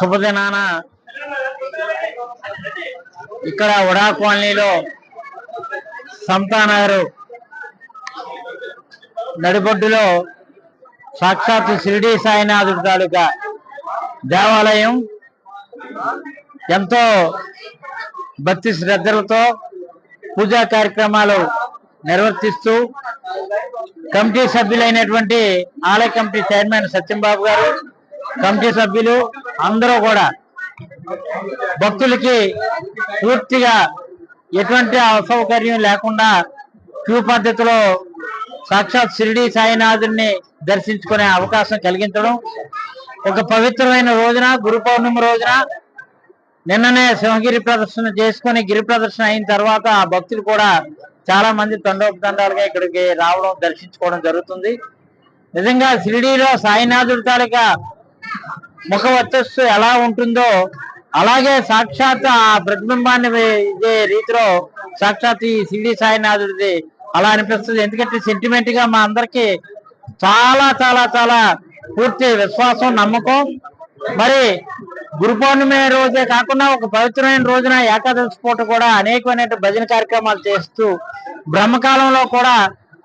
శుభదినాన. ఇక్కడ ఉడా కాలనీలో సంతానగర్ నడిబొడ్డులో సాక్షాత్ షిరిడి సాయినాథుడి తాలూకా దేవాలయం ఎంతో భక్తి శ్రద్ధలతో పూజా కార్యక్రమాలు నిర్వర్తిస్తూ కమిటీ సభ్యులైనటువంటి ఆలయ కమిటీ చైర్మన్ సత్యంబాబు గారు కమిటీ సభ్యులు అందరూ కూడా భక్తులకి పూర్తిగా ఎటువంటి అసౌకర్యం లేకుండా క్యూ పద్ధతిలో సాక్షాత్ షిరిడి సాయినాథుడిని దర్శించుకునే అవకాశం కలిగించడం. ఒక పవిత్రమైన రోజున గురు పౌర్ణమి రోజున నిన్ననే సింహగిరి ప్రదర్శన చేసుకొని గిరి ప్రదర్శన అయిన తర్వాత ఆ భక్తులు కూడా చాలా మంది తండోపదండాలుగా ఇక్కడికి రావడం దర్శించుకోవడం జరుగుతుంది. నిజంగా షిరిడీలో సాయినాథుడి తాలూకా ముఖవత్తస్సు ఎలా ఉంటుందో అలాగే సాక్షాత్ ఆ ప్రతిబింబాన్ని ఇదే రీతిలో సాక్షాత్ ఈ సిడి సాయినాథుడిది అలా అనిపిస్తుంది. ఎందుకంటే సెంటిమెంట్గా మా అందరికి చాలా చాలా చాలా పూర్తి విశ్వాసం నమ్మకం. మరి గురు పౌర్ణమి రోజే కాకుండా ఒక పవిత్రమైన రోజున ఏకాదశి పూట కూడా అనేకమైన భజన కార్యక్రమాలు చేస్తూ బ్రహ్మకాలంలో కూడా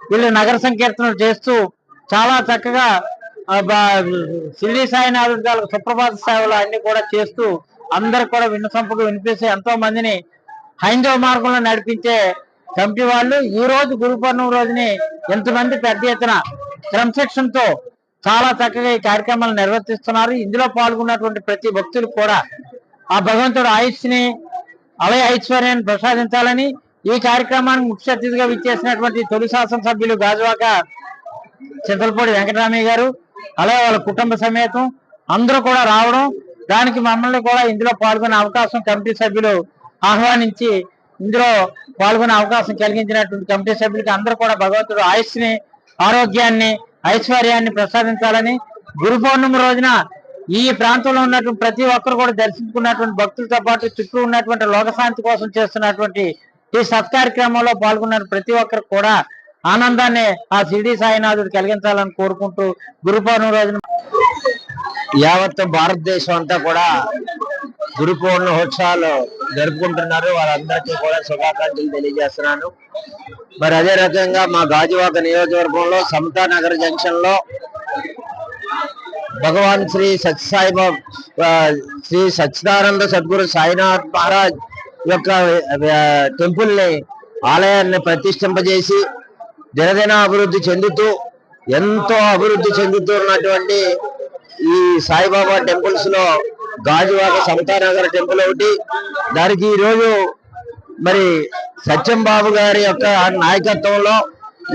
వీళ్ళు నగర సంకీర్తనలు చేస్తూ చాలా చక్కగా ఆ, సాయినాథ్ షిరిడి సుప్రభాత సేవలు అన్ని కూడా చేస్తూ అందరు కూడా వినసంపకు వినిపిస్తే ఎంతో మందిని హైందవ మార్గంలో నడిపించే కమిటీ వాళ్ళు ఈ రోజు గురు పౌర్ణమి రోజుని ఎంతమంది పెద్ద ఎత్తున క్రమశిక్షణతో చాలా చక్కగా ఈ కార్యక్రమాలు నిర్వర్తిస్తున్నారు. ఇందులో పాల్గొన్నటువంటి ప్రతి భక్తులు కూడా ఆ భగవంతుడు ఆయుష్ని అలయ ఐశ్వర్యాన్ని ప్రసాదించాలని ఈ కార్యక్రమానికి ముఖ్య అతిథిగా విచ్చేసినటువంటి తొలి శాసనసభ్యులు గాజువాక చింతలపూడి వెంకటరామయ్య గారు అలాగే వాళ్ళ కుటుంబ సమేతం అందరూ కూడా రావడం దానికి మమ్మల్ని కూడా ఇందులో పాల్గొనే అవకాశం కమిటీ సభ్యులు ఆహ్వానించి ఇందులో పాల్గొనే అవకాశం కలిగించినటువంటి కమిటీ సభ్యులకి అందరూ కూడా భగవంతుడు ఆయుష్ని ఆరోగ్యాన్ని ఐశ్వర్యాన్ని ప్రసాదించాలని గురు పౌర్ణమి రోజున ఈ ప్రాంతంలో ఉన్నటువంటి ప్రతి ఒక్కరు కూడా దర్శించుకున్నటువంటి భక్తులతో పాటు చుట్టూ ఉన్నటువంటి లోకశాంతి కోసం చేస్తున్నటువంటి ఈ సత్కార్యక్రమంలో పాల్గొన్న ప్రతి ఒక్కరు కూడా ఆనందాన్ని ఆ షిరిడి సాయినాథుడు కలిగించాలని కోరుకుంటూ గురు పౌర్ణమి రోజున యావత్ భారతదేశం అంతా కూడా గురు పౌర్ణమోత్సవాలు జరుపుకుంటున్నారు. వారందరికీ కూడా శుభాకాంక్షలు తెలియజేస్తున్నాను. మరి అదే రకంగా మా గాజువాక నియోజకవర్గంలో సమతా నగర్ జంక్షన్లో భగవాన్ శ్రీ సత్యసాయిబాబు శ్రీ సచ్చిదానంద సద్గురు సాయినాథ్ మహారాజ్ యొక్క టెంపుల్ని ఆలయాన్ని ప్రతిష్ఠింపజేసి దినదిన అభివృద్ధి చెందుతూ ఎంతో అభివృద్ధి చెందుతున్నటువంటి ఈ సాయిబాబా టెంపుల్స్లో గాజువాక సమతానగర్ టెంపుల్ ఒకటి. దానికి ఈ రోజు మరి సత్యం బాబు గారి యొక్క నాయకత్వంలో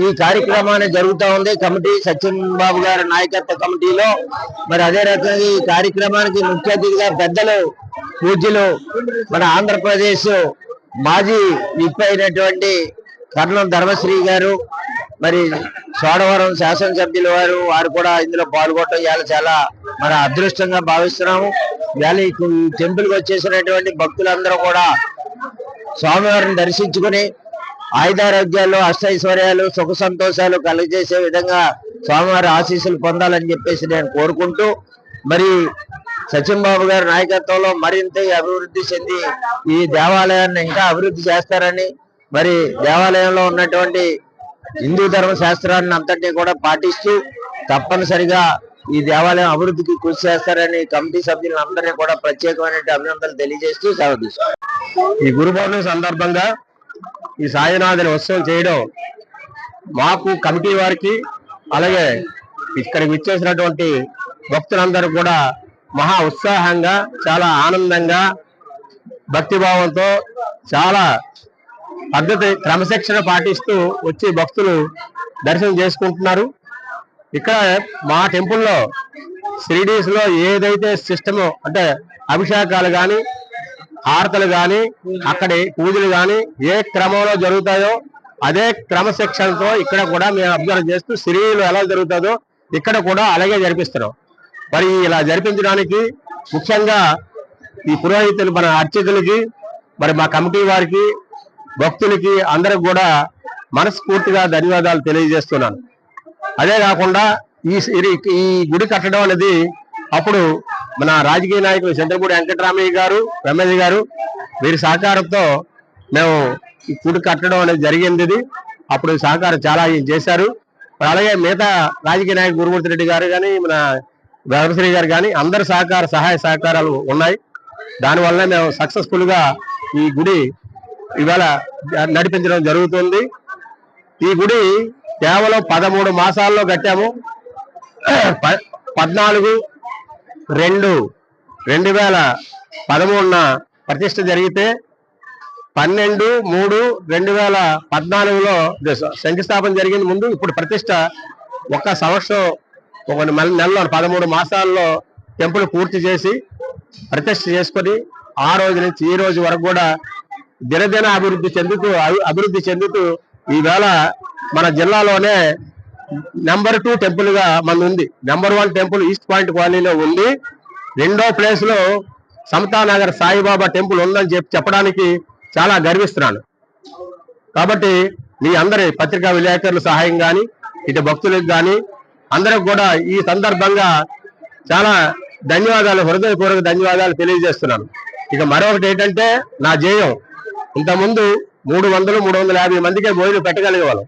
ఈ కార్యక్రమాన్ని జరుగుతూ ఉంది. కమిటీ సత్యం బాబు గారి నాయకత్వ కమిటీలో. మరి అదే రకంగా ఈ కార్యక్రమానికి ముఖ్య అతిథిగా పెద్దలు పూజ్యులు మన ఆంధ్రప్రదేశ్ మాజీ విప్ అయినటువంటి కర్ణం ధర్మశ్రీ గారు మరి సోడవరం శాసనసభ్యుల వారు వారు కూడా ఇందులో పాల్గొనడం ఇవాళ చాలా మన అదృష్టంగా భావిస్తున్నాము. ఇవాళ ఈ టెంపుల్కి వచ్చేసినటువంటి భక్తులందరూ కూడా స్వామివారిని దర్శించుకుని ఆయుధారోగ్యాలు అష్టైశ్వర్యాలు సుఖ సంతోషాలు కలుగజేసే విధంగా స్వామివారి ఆశీస్సులు పొందాలని చెప్పేసి నేను కోరుకుంటూ మరి సచిన్ బాబు గారి నాయకత్వంలో మరింత అభివృద్ధి చెంది ఈ దేవాలయాన్ని ఇంకా అభివృద్ధి చేస్తారని మరి దేవాలయంలో ఉన్నటువంటి హిందూ ధర్మ శాస్త్రాన్ని అంతటినీ కూడా పాటిస్తూ తప్పనిసరిగా ఈ దేవాలయం అభివృద్ధికి కృషి చేస్తారని కమిటీ సభ్యులందరినీ కూడా ప్రత్యేకమైన అభినందనలు తెలియజేస్తూ సెలవు తీసుకుంటాను. ఈ గురు పౌర్ణమి సందర్భంగా ఈ సాయినాథుని ఉత్సవం చేయడం మాకు కమిటీ వారికి అలాగే ఇక్కడికి విచ్చేసినటువంటి భక్తులందరూ కూడా మహా ఉత్సాహంగా చాలా ఆనందంగా భక్తిభావంతో చాలా పద్ధతి క్రమశిక్షణ పాటిస్తూ వచ్చి భక్తులు దర్శనం చేసుకుంటున్నారు. ఇక్కడ మా టెంపుల్లో షిరిడీస్లో ఏదైతే సిస్టమో అంటే అభిషేకాలు గాని హారతలు గాని అక్కడి పూజలు గాని ఏ క్రమంలో జరుగుతాయో అదే క్రమశిక్షణతో ఇక్కడ కూడా మేము అబ్జర్వ్ చేస్తూ సిరిలో ఎలా జరుగుతుందో ఇక్కడ కూడా అలాగే జరిపిస్తున్నాం. మరి ఇలా జరిపించడానికి ముఖ్యంగా ఈ పురోహితులు మన అర్చకులకి మరి మా కమిటీ వారికి భక్తులకి అందరికి కూడా మనస్ఫూర్తిగా ధన్యవాదాలు తెలియజేస్తున్నాను. అదే కాకుండా ఈ ఈ- గుడి కట్టడం అనేది అప్పుడు మన రాజకీయ నాయకులు చంద్రపూడి వెంకటరామయ్య గారు ఎమ్మెల్యే గారు వీరి సహకారంతో మేము ఈ గుడి కట్టడం అనేది జరిగింది ఇది. అప్పుడు సహకారం చాలా చేశారు. అలాగే మిగతా రాజకీయ నాయకులు గురుమూర్తి రెడ్డి గారు కానీ మన వెంకటశ్రీ గారు కానీ అందరి సహకార సహాయ సహకారాలు ఉన్నాయి. దానివల్ల మేము సక్సెస్ఫుల్గా ఈ గుడి ఇవాళ నడిపించడం జరుగుతుంది. ఈ గుడి కేవలం పదమూడు మాసాల్లో కట్టాము. ప- పద్నాలుగు రెండు రెండు వేల పదమూడున ప్రతిష్ట జరిగితే పన్నెండు మూడు రెండు వేల పద్నాలుగులో శంకుస్థాపన జరిగింది ముందు ఇప్పుడు ప్రతిష్ట ఒక సంవత్సరం ఒక నెలలో పదమూడు మాసాల్లో టెంపుల్ పూర్తి చేసి ప్రతిష్ట చేసుకొని ఆ రోజు నుంచి ఈ రోజు వరకు కూడా దినదిన అభివృద్ధి చెందుతూ అభి- అభివృద్ధి చెందుతూ ఈవేళ మన జిల్లాలోనే నెంబర్ టూ టెంపుల్గా మన ఉంది. Number one temple east point కాలనీలో ఉంది. రెండో ప్లేస్లో సమతానగర్ సాయిబాబా టెంపుల్ ఉందని చెప్పి చెప్పడానికి చాలా గర్విస్తున్నాను. కాబట్టి మీ అందరి పత్రికా విలేకరుల సహాయం కానీ ఇటు భక్తులకు కానీ అందరికి కూడా ఈ సందర్భంగా చాలా ధన్యవాదాలు హృదయపూర్వక ధన్యవాదాలు తెలియజేస్తున్నాను. ఇక మరొకటి ఏంటంటే నా జయం. ఇంతకుముందు మూడు వందలు మూడు వందల యాభై మందికే భోజనం పెట్టగలిగే వాళ్ళం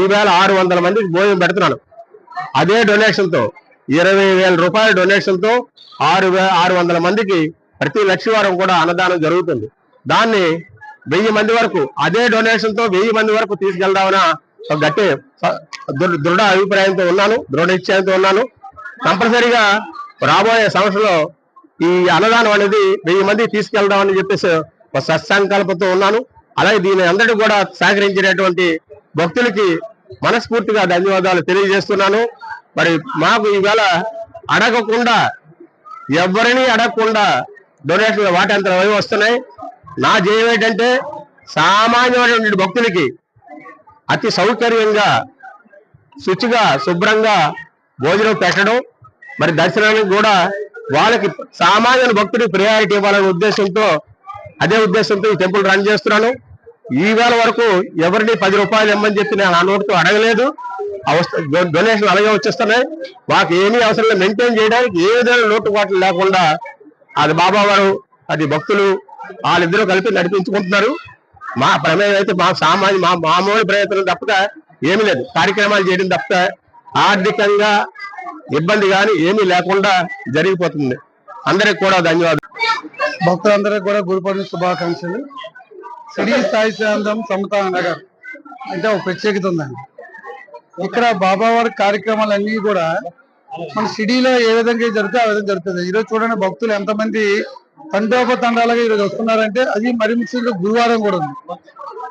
ఈవేళ ఆరు వందల మందికి భోజనం పెడుతున్నాను. అదే డొనేషన్తో ఇరవై వేల రూపాయల డొనేషన్తో ఆరు ఆరు వందల మందికి ప్రతి లక్షవారం కూడా అన్నదానం జరుగుతుంది. దాన్ని వెయ్యి మంది వరకు అదే డొనేషన్తో వెయ్యి మంది వరకు తీసుకెళ్దామన్న ఒక గట్టి దృఢ అభిప్రాయంతో ఉన్నాను దృఢ నిశ్చయంతో ఉన్నాను. కంపల్సరీగా రాబోయే సంవత్సరంలో ఈ అన్నదానం అనేది వెయ్యి మందికి తీసుకెళ్దామని చెప్పేసి సత్సంకల్పంతో ఉన్నాను. అలాగే దీని అందరికీ కూడా సహకరించినటువంటి భక్తులకి మనస్ఫూర్తిగా ధన్యవాదాలు తెలియజేస్తున్నాను. మరి మాకు ఈవేళ అడగకుండా ఎవరిని అడగకుండా డొనేషన్లు వాటంతా అవి వస్తున్నాయి. నా జయం ఏంటంటే సామాన్యమైనటువంటి భక్తులకి అతి సౌకర్యంగా శుచిగా శుభ్రంగా భోజనం పెట్టడం మరి దర్శనానికి కూడా వాళ్ళకి సామాన్య భక్తుడి ప్రయారిటీ ఇవ్వాలనే ఉద్దేశంతో అదే ఉద్దేశంతో ఈ టెంపుల్ రన్ చేస్తున్నాను. ఈవేళ వరకు ఎవరిని పది రూపాయలు ఇమ్మని చెప్పి నేను ఆ నోటుతో అడగలేదు. డొనేషన్ అలాగే వచ్చేస్తున్నాయి. మాకు ఏమీ అవసరం లేదు. మెయింటైన్ చేయడానికి ఏ విధమైన లోటుపాట్లు లేకుండా అది బాబా వారు అది భక్తులు వాళ్ళిద్దరూ కలిపి నడిపించుకుంటున్నారు. మా ప్రమేయం అయితే మా సామాన్య మా మామూలు ప్రయత్నం తప్పక ఏమీ లేదు. కార్యక్రమాలు చేయడం తప్ప ఆర్థికంగా ఇబ్బంది కానీ ఏమీ లేకుండా జరిగిపోతుంది. అందరికి కూడా ధన్యవాదాలు. భక్తులందరికీ కూడా గురు శుభాకాంక్షలు. సిడీ సాయి శాంతం సమతా నగర్ అంటే ఒక ప్రత్యేకత ఉందండి. ఇక్కడ బాబావారి కార్యక్రమాలన్నీ కూడా మన సిడీలో ఏ విధంగా జరుగుతాయి ఆ విధంగా జరుగుతుంది. ఈరోజు చూడండి భక్తులు ఎంతమంది తండోపతండాలుగా ఈరోజు వస్తున్నారంటే అది మరి ముఖ్యంగా గురువారం కూడా ఉంది.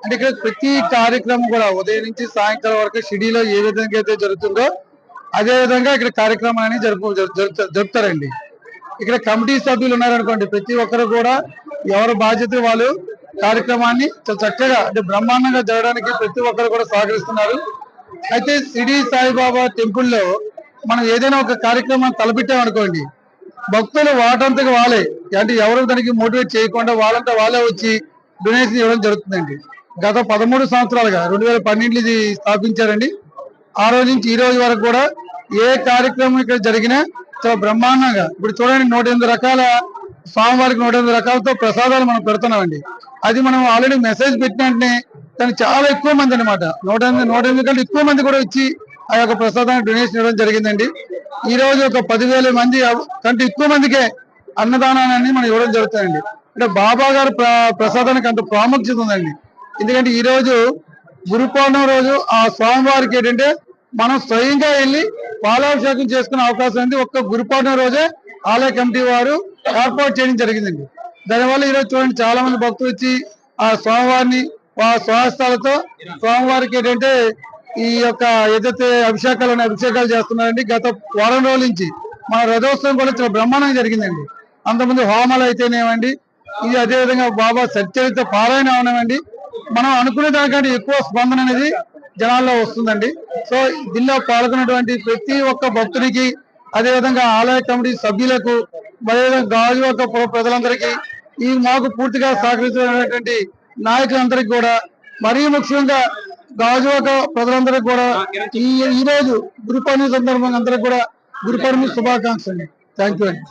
అంటే ఇక్కడ ప్రతి కార్యక్రమం కూడా ఉదయం నుంచి సాయంకాలం వరకు సిటీలో ఏ విధంగా అయితే జరుగుతుందో అదే విధంగా ఇక్కడ కార్యక్రమాన్ని జరుపు- జరుపుతారండి. ఇక్కడ కమిటీ సభ్యులు ఉన్నారనుకోండి ప్రతి ఒక్కరు కూడా ఎవరు బాధ్యత వాళ్ళు కార్యక్రమాన్ని చక్కగా అంటే బ్రహ్మాండంగా జరగడానికి ప్రతి ఒక్కరు కూడా సహకరిస్తున్నారు. అయితే సిడి సాయిబాబా టెంపుల్లో మనం ఏదైనా ఒక కార్యక్రమాన్ని తలపెట్టామనుకోండి భక్తులు వాటంతకు వాళ్ళే. అంటే ఎవరు దానికి మోటివేట్ చేయకుండా వాళ్ళంతా వాళ్ళే వచ్చి డొనేషన్ ఇవ్వడం జరుగుతుందండి. గత పదమూడు సంవత్సరాలుగా రెండు వేల పన్నెండులో ఇది స్థాపించారండి. ఆ రోజు నుంచి ఈ రోజు వరకు కూడా ఏ కార్యక్రమం ఇక్కడ జరిగినా చాలా బ్రహ్మాండంగా. ఇప్పుడు చూడండి నూట ఎనిమిది రకాల స్వామివారికి నూట ఎనిమిది రకాలతో ప్రసాదాలు మనం పెడుతున్నామండి. అది మనం ఆల్రెడీ మెసేజ్ పెట్టిన వెంటనే చాలా ఎక్కువ మంది అన్నమాట. నూట ఎనిమిది నూట ఎనిమిది కంటే ఎక్కువ మంది కూడా వచ్చి ఆ యొక్క ప్రసాదాన్ని డొనేషన్ ఇవ్వడం జరిగిందండి. ఈ రోజు ఒక పదివేల మంది కంటే ఎక్కువ మందికే అన్నదానాన్ని మనం ఇవ్వడం జరుగుతుందండి. అంటే బాబా గారి ప్ర- ప్రసాదానికి అంత ప్రాముఖ్యత ఉందండి. ఎందుకంటే ఈ రోజు గురు రోజు ఆ స్వామివారికి ఏంటంటే మనం స్వయంగా వెళ్ళి పాలాభిషేకం చేసుకునే అవకాశం ఉంది. ఒక్క గురు రోజే ఆలయ కమిటీ వారు ఏర్పాటు చేయడం జరిగిందండి. దానివల్ల ఈ రోజు చూడండి చాలా మంది భక్తులు వచ్చి ఆ స్వామివారిని ఆ స్వహస్తాలతో స్వామివారికి ఏంటంటే ఈ యొక్క ఏదైతే అభిషేకాలు అభిషేకాలు చేస్తున్నారండి గత వారం రోజుల నుంచి మన రథోత్సవం కూడా చాలా బ్రహ్మాండంగా జరిగిందండి. అంతమంది హోమాలు అయితేనేమండి ఇది అదే విధంగా బాబా సత్యరిత పారాయణ అవనమండి మనం అనుకునే దానికంటే ఎక్కువ స్పందన అనేది జనాల్లో వస్తుందండి. సో దీనిలో పాల్గొన్నటువంటి ప్రతి ఒక్క భక్తుడికి అదే విధంగా ఆలయ కమిటీ సభ్యులకు అదేవిధంగా గాజు యొక్క ప్రజలందరికీ ఈ మాకు పూర్తిగా సహకరించినటువంటి నాయకులందరికీ కూడా మరీ ముఖ్యంగా గాజు యొక్క ప్రజలందరికీ కూడా ఈ ఈ రోజు గురు సందర్భంగా అందరికీ కూడా గురు పౌర్ణమి శుభాకాంక్షలు థ్యాంక్ యూ అండి.